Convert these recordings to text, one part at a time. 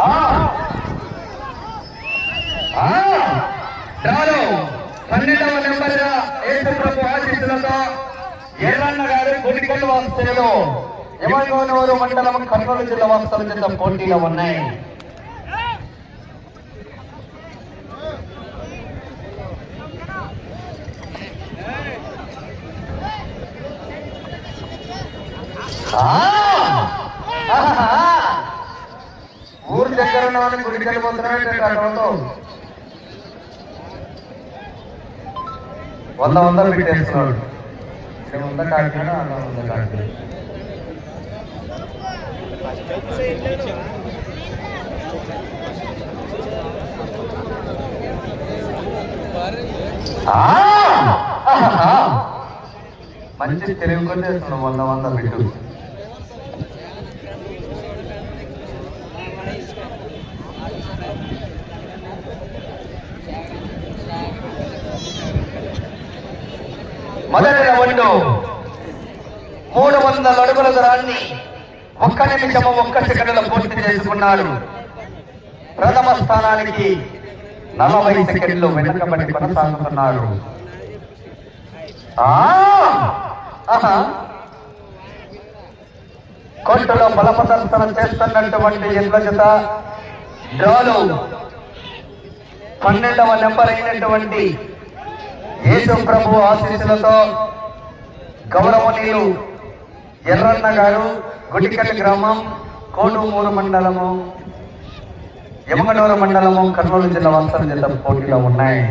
ఆ. ఆ. చాలు పన్నెండవ నెంబర్ యేసుప్రభు ఆశీస్సులతో ఎర్రన్న గారు గుడికల్ వాస్తవ్యులు యమగోనూరు మండలం కర్నూలు జిల్లా వాస్తవం చేత పోటీలో ఉన్నాయి ఆ! ఆహా! ఊరు దగ్గర ఉన్న వాళ్ళని గుడికి వెళ్ళిపోతున్నామంటే అక్కడతో వంద వందలు పెట్టేస్తున్నాడు ఇక్కడ వంద కాకినాడ అలా వంద కాకినాడ ఆ! ఆహా! మంచి తెలివి కొట్టేస్తున్నాం వంద వంద పెట్టు వందల అడుగుల దూరాన్ని ఒక్క నిమిషము ఒక్క సెకండ్లో పూర్తి చేసుకున్నారు. ప్రథమ స్థానానికి నలభై సెకండ్లు వెనుకబడి కొనసాగుతున్నారు. కోర్టులో బలప్రదర్శన చేస్తున్నటువంటి ఎడ్ల జత డ్రాలు పన్నెండవ నెంబర్ అయినటువంటి యేసు ప్రభు ఆశీస్సులతో గౌరవనీయులు ఎర్రన్న గారు గుడికల్ గ్రామం కోటూమూరు మండలము యమగనూరు మండలము కర్నూలు జిల్లా వాస్తవ జిల్లా పోటీలో ఉన్నాయి.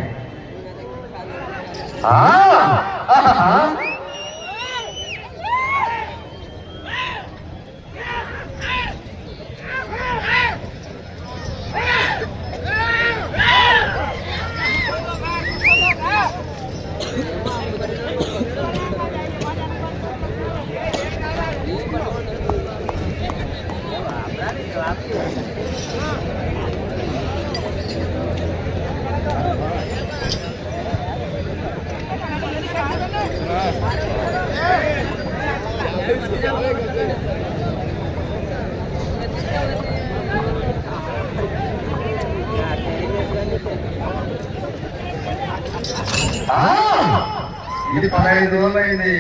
ఇది పదహైదు రోజులు అయింది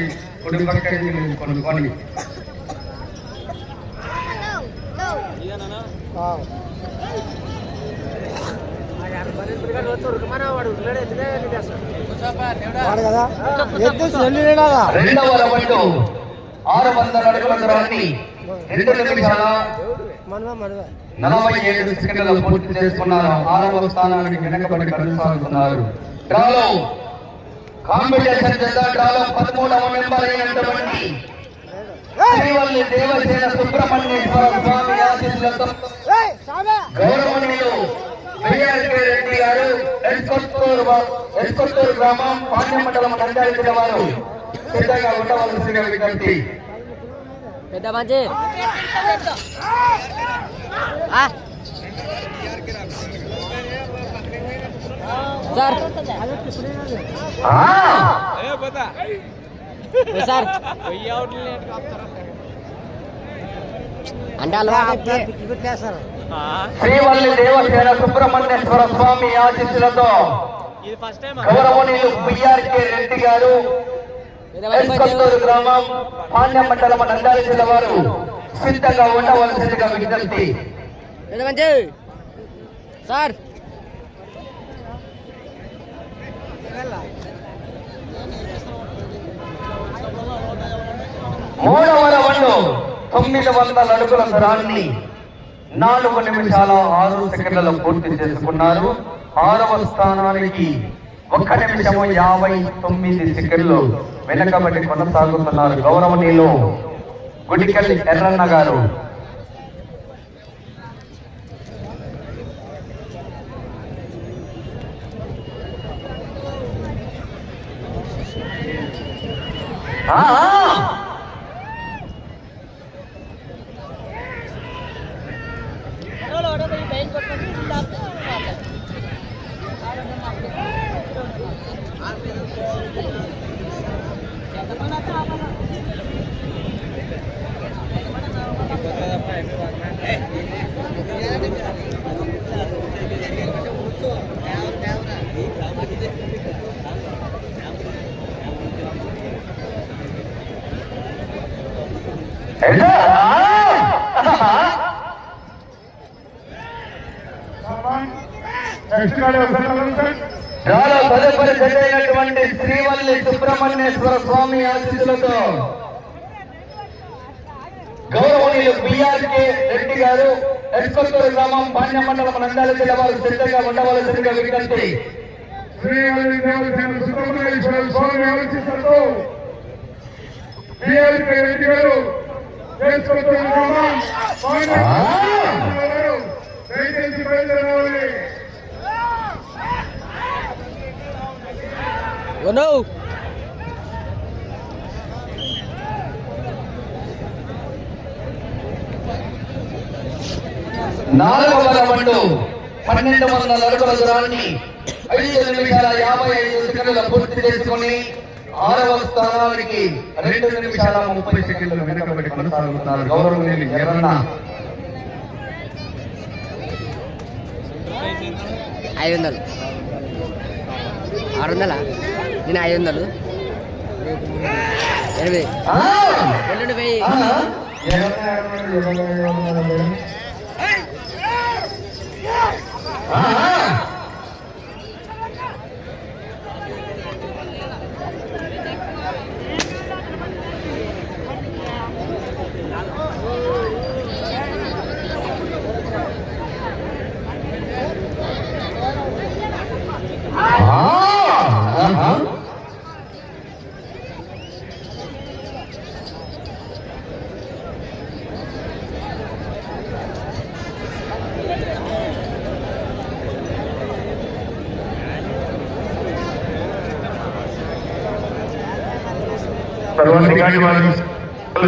కుటుంబక్క కొనుక్కొని వాడు కదా? ఎద్దు చెల్లి లేడాదా రెండవ రౌండ్ ఆరు వందల అడుగుల దూరాన్ని రెండు నిమిషాల మనవా మనవా. నలభై ఏడు సెకండ్ల పూర్తి చేసుకున్నారు. ఆరవ స్థానానికి వెనకబడి కొనసాగుతున్నారు. డ్రాలో. కాంపిటీషన్ చేత డ్రాలో పదమూడవ మెంబర్ అయినటువంటి శ్రీవల్లి దేవసేన సుబ్రహ్మణ్యేశ్వర స్వామి ఆశీస్సులతో గౌరవనీయులు బిఆర్కే రెడ్డి గారు ఎస్కొత్తూరు గ్రామం పాండ్య మండలం జిల్లా వారు సిద్ధంగా ఉండవలసిన విజ్ఞప్తి పెద్ద మంచి ఆ. సార్ ఆ! ఓ సార్ అంటే శ్రీవల్లి దేవసేన సుబ్రహ్మణ్యేశ్వర స్వామి ఆశీస్సులతో గౌరవనీయులు బిఆర్కే రెడ్డి గారు గ్రామం పాండ్య మండలం నంద్యాల జిల్లా వారు సిద్ధంగా ఉండవలసిందిగా విజ్ఞప్తి. సార్. మూడవ రౌండ్. తొమ్మిది వందల అడుగుల దూరాన్ని నాలుగు నిమిషాల ఆరు సెకండ్లలో పూర్తి చేసుకున్నారు. ఆరవ స్థానానికి ఒక్క నిమిషము యాభై తొమ్మిది సెకండ్లు వెనకబడి కొనసాగుతున్నారు గౌరవనీయులు గుడికల్ ఎర్రన్న గారు. ఆ, చాలా తదుపరి జరిగినటువంటి శ్రీవల్లి సుబ్రహ్మణ్యేశ్వర స్వామి ఆశీస్సులతో గౌరవనీయులు బిఆర్కే రెడ్డి గారు ఎస్కొత్తూరు గ్రామం పాండ్య మండలం నంద్యాల జిల్లా వారు సిద్ధంగా ఉండవలసిందిగా విజ్ఞప్తి. శ్రీవల్లి దేవసేన సుబ్రహ్మణ్యేశ్వర స్వామి ఆశీస్సులతో బిఆర్కే రెడ్డి గారు చేసుకుంటున్న గ్రామం పాండ్య దయచేసి బయలుదేరాలి ఓ నో నాలుగవ రౌండ్ పన్నెండు వందల అడుగుల దూరాన్ని ఐదు నిమిషాల యాభై ఐదు సెకండ్ల పూర్తి చేసుకుని ఆరవ స్థానానికి రెండు నిమిషాల ముప్పై సెకండ్లు వెనుకబడి కొనసాగుతున్నారు గౌరవనీయులు ఎర్రన్న ఐదు వందలు. ఆరు వందలా నేను ఐదు వందలు ఎనిమిది. ఎల్లుండి వెయ్యి. ఆ! ఆ! ఆహా. తర్వాత గాడి వారు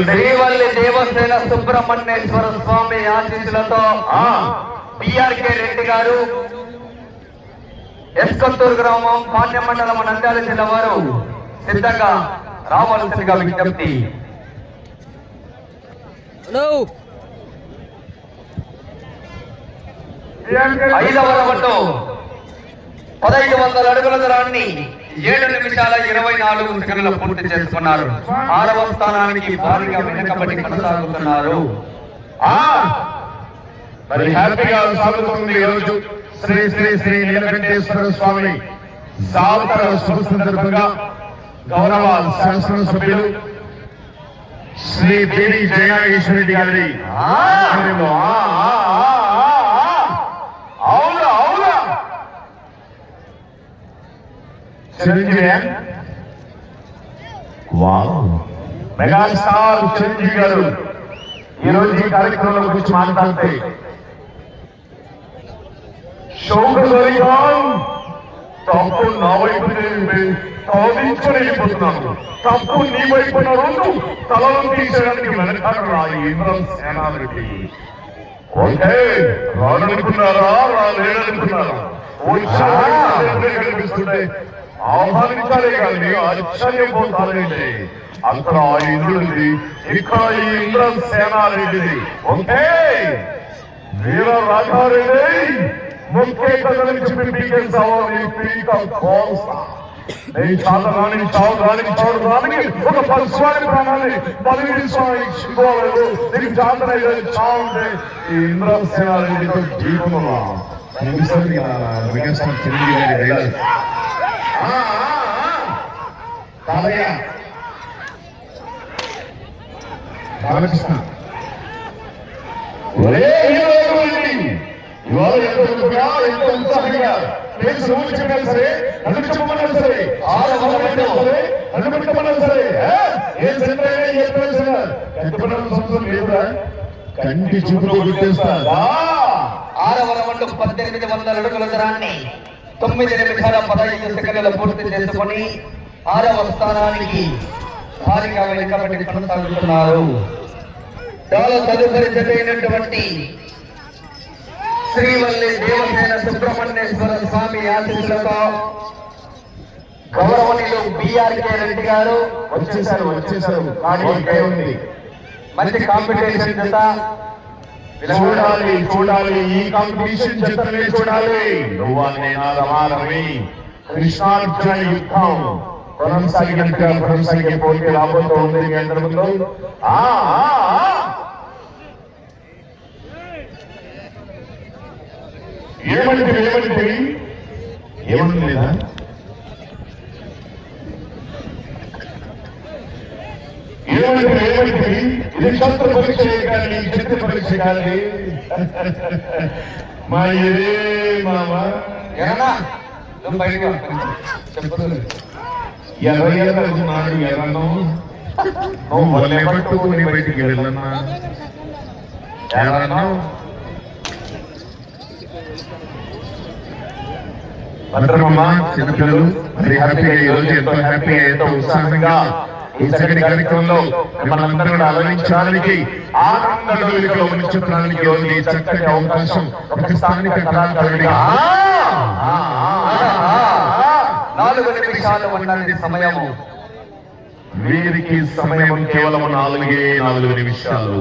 శ్రీవల్లి దేవసేన సుబ్రహ్మణ్యేశ్వర స్వామి ఆశీస్సులతో బిఆర్కే రెడ్డి గారు ఎస్కొత్తూరు గ్రామం పాణ్య మండలం నంద్యాల జిల్లా వారు సిద్ధంగా రావాల్సిందిగా విజ్ఞప్తి. ఐదవ రౌండ్. పదహైదు వందల అడుగుల దూరాన్ని ఏడు నిమిషాల ఇరవై నాలుగు సెకండ్ల పూర్తి చేసుకున్నారు. ఆరవ స్థానానికి భారీగా వెనుకబడి కొనసాగుతున్నారు. ఆ! మరి హ్యాపీగా సాగుతుంది ఈ రోజు. శ్రీ శ్రీ శ్రీ నీలకంఠేశ్వర స్వామి జాతర శుభ సందర్భంగా గౌరవ శాసనసభ్యులు శ్రీ దేవి జయనాగేశ్వరరెడ్డి గారి ఆధ్వర్యంలో, ఆ, ఆ, ఆ, ఆ, ఆ. అవునా అవునా చిరంజీవి. వావ్. మెగాస్టార్ చిరంజీవి గారు. ఈ రోజు ఈ కార్యక్రమం గురించి మాట్లాడితే. తప్పు నా వైపు సాధించుకొని వెళ్ళిపోతున్నాను. తప్పు నీ వైపు ఉన్న రోజు తలను తీసేయడానికి వెనకాల రా ఇంద్రం సేనారెడ్డి రాలేడనుకున్నారా కనిపిస్తుంటే ఆహ్వానించాలే కానీ ఆశ్చర్యపోతారండి అక్కడ ఆ ఇంద్రుడిది ఇక్కడ ఈ ఇంద్ర సేనారెడ్డిది. ఓకే వీర రాజారెడ్డి ముఖ్య కథలను చెప్పి పీకే సవాలు పీక కోస. నేను చాలా రాని చావు రాని చావు రాని ఒక పశువాని ప్రాణాన్ని పదిహేను స్వామి ఇచ్చుకోలేదు. నీకు జాతర అయ్యేది చావు ఉంటే ఈ ఇంద్రసేనారెడ్డితో జీవనమా నిమిషంగా మెగాస్టార్ చిరంజీవి గారి బాలకృష్ణ. సరే నన్ను సరే. ఆరు సరే సరే. సెంటర్ అయినా ఏ ప్లేస్ అయినా సంవత్సరం కంటి చూపులో గుర్తిస్తా. ఆరవ రౌండ్ పద్దెనిమిది వందల అడుగుల దరాన్ని తొమ్మిది నిమిషాల పదహైదు సెకండ్ల పూర్తి చేసుకుని ఆరవ స్థానానికి భారీగా వెనుకబడి కొనసాగుతున్నారు. చాలా తదుపరి జతైనటువంటి శ్రీవల్లి దేవసేన సుబ్రహ్మణ్యేశ్వర స్వామి ఆశీస్సులతో గౌరవనీయులు బిఆర్కే రెడ్డి గారు వచ్చేసారు వచ్చేసారు. మంచి కాంపిటీషన్ జత. చూడాలి చూడాలి ఈ కాంపిటీషన్ జతనే చూడాలి. నువ్వా నేనా రమారమి కృష్ణార్జున యుద్ధం. కొనసాగినట్టుగా కొనసాగే పోటీ రాబోతూ ఉంది మీ అందరి ముందు ఏమంటే ఏమంటే? ఏమంటుంది లేదా? ఏమంటే ఏమంటే? ఇది శత్రు పరీక్ష కానీ చిత్ర పరీక్ష కానీ మా ఇదే మామ ఎరనా నువ్వు ఎవరి ఎర్రది నాడు ఎర్రను నువ్వు వల్లే బయటికి వెళ్ళన్నా ఎర్రను భద్రమమ్మ చిన్నపిల్లలు మరి హ్యాపీగా ఈ రోజు ఎంతో హ్యాపీగా ఎంతో ఉత్సాహంగా ఈ చక్కటి కార్యక్రమంలో మిమ్మల్ని అందరూ కూడా అలరించడానికి ఆనంద వేదికలో ఉంచడానికి ఈ చక్కటి అవకాశం ఒక స్థానిక కళాకారుడిగా నాలుగు నిమిషాలు ఉన్నది సమయము వీరికి సమయం కేవలం నాలుగే నాలుగు నిమిషాలు.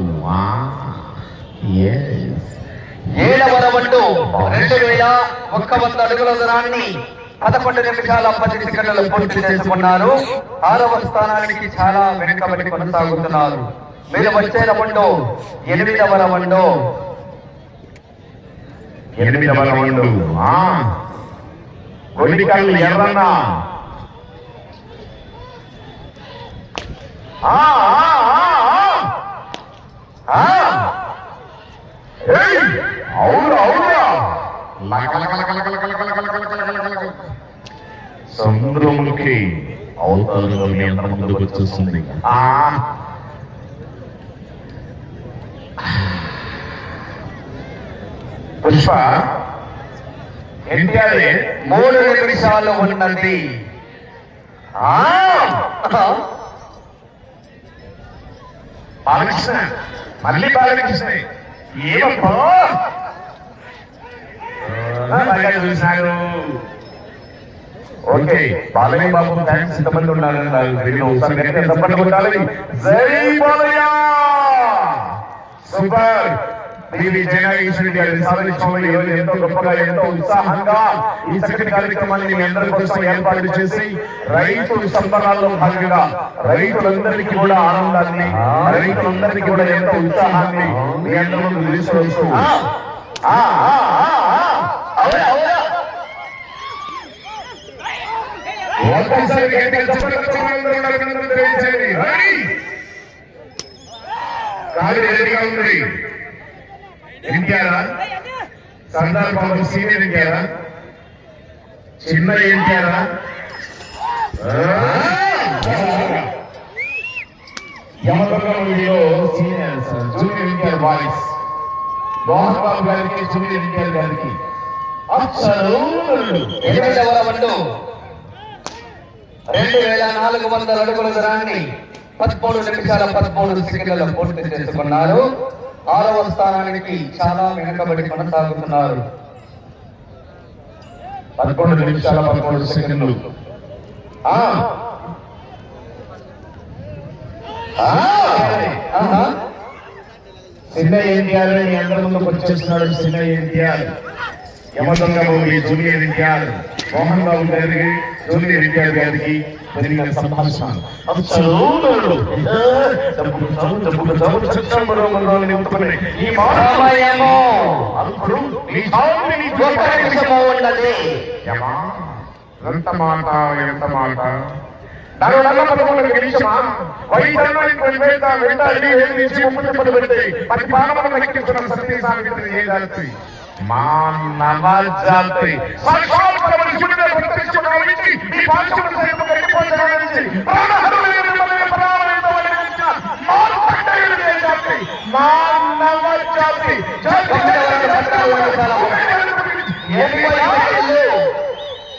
ఏడవ రౌండ్ రెండు వేల ఒక్క వంద అడుగుల దూరాన్ని పదకొండు నిమిషాల పది సెకండ్లు పూర్తి చేసుకున్నారు. ఆరవ స్థానానికి చాలా వెనుకబడి కొనసాగుతున్నారు. మీరు వచ్చే రౌండ్ ఎనిమిదవ రౌండ్. ఎనిమిదవ రవండు ఆ, గొల్లికల్లు ఎర్రన్న. ఆ, ఆ, ఆ, ఆ. ఆ. ఏయ్, అవును అవునా. సముద్రములకి అవతారీ మీ అందరి ముందుకు వచ్చేస్తుంది? పుష్ప ಎಂಟಾದ್ರೆ ಮೂರು ನಿಮಿಷವಲ್ಲ ಒಂದಲ್ಲಿ బాలకృష్ణ మళ్ళీ బాలకృష్ణ. ఏమప్పో? చూసారు ఓకే బాలయ్య బాబు ఫ్యాన్స్ ఇంతమంది ఉన్నారని నాకు తెలియదు ఒకసారి గట్టిగా చప్పట్లు కొట్టాలి జై బాలయ్య సూపర్ దీని జయనాగేశ్వరి గారి సాధించడంలో ఈ రోజు ఎంతో గొప్పగా ఎంతో ఉత్సాహంగా ఈ చక్కటి కార్యక్రమాన్ని మీ అందరి కోసం ఏర్పాటు చేసి రైతు సంబరాల్లో భాగంగా రైతులందరికీ కూడా ఆనందాన్ని రైతులందరికీ కూడా ఎంతో ఉత్సాహాన్ని మీ అందరి ముందు తీసుకొస్తూ ఒక్కసారి గట్టిగా కాలు రెడీగా ఉంది. వింటారా సర్దార్ బాబు సీనియర్ వింటారా చిన్న వింటారా యమకంలో senior junior NTR boys. Mohan Babu గారికి జూనియర్ వింటర్ గారికి. అక్షరు ఎనిమిదవ రౌండ్ రెండు వేల నాలుగు వందల అడుగుల దూరాన్ని పదమూడు నిమిషాల పదమూడు సెకండ్ల పూర్తి చేసుకున్నారు. ఆరవ స్థానానికి చాలా వెనుకబడి కొనసాగుతున్నారు. పదకొండు నిమిషాల పదకొండు సెకండ్లు. చిన్న ఎన్టీఆర్ అందరి ముందుకు వచ్చేస్తున్నాడు చిన్న ఎన్టీఆర్. యమదొంగలో మీ జూనియర్ ఎన్టీఆర్ మోహన్ బాబు గారికి జూనియర్ ఎన్టీఆర్ గారికి జరిగిన సంభాషణ అది మాం నవజాతి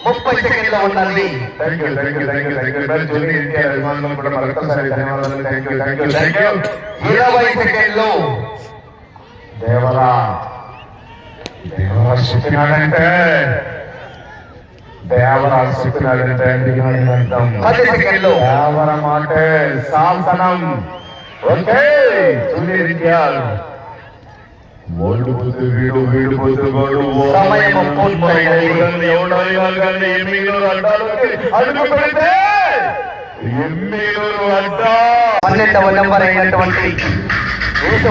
ముప్పై సెకండ్ల ఉండాలి thank you thank you thank Devara. Devaraju చెప్పినాడంటే దేవరాజు చెప్పినాడంటే పది సెకండ్లు. దేవరం అంటే సాంతనం. ఓకే విద్యాలు. పన్నెండవ నెంబర్ అయినటువంటి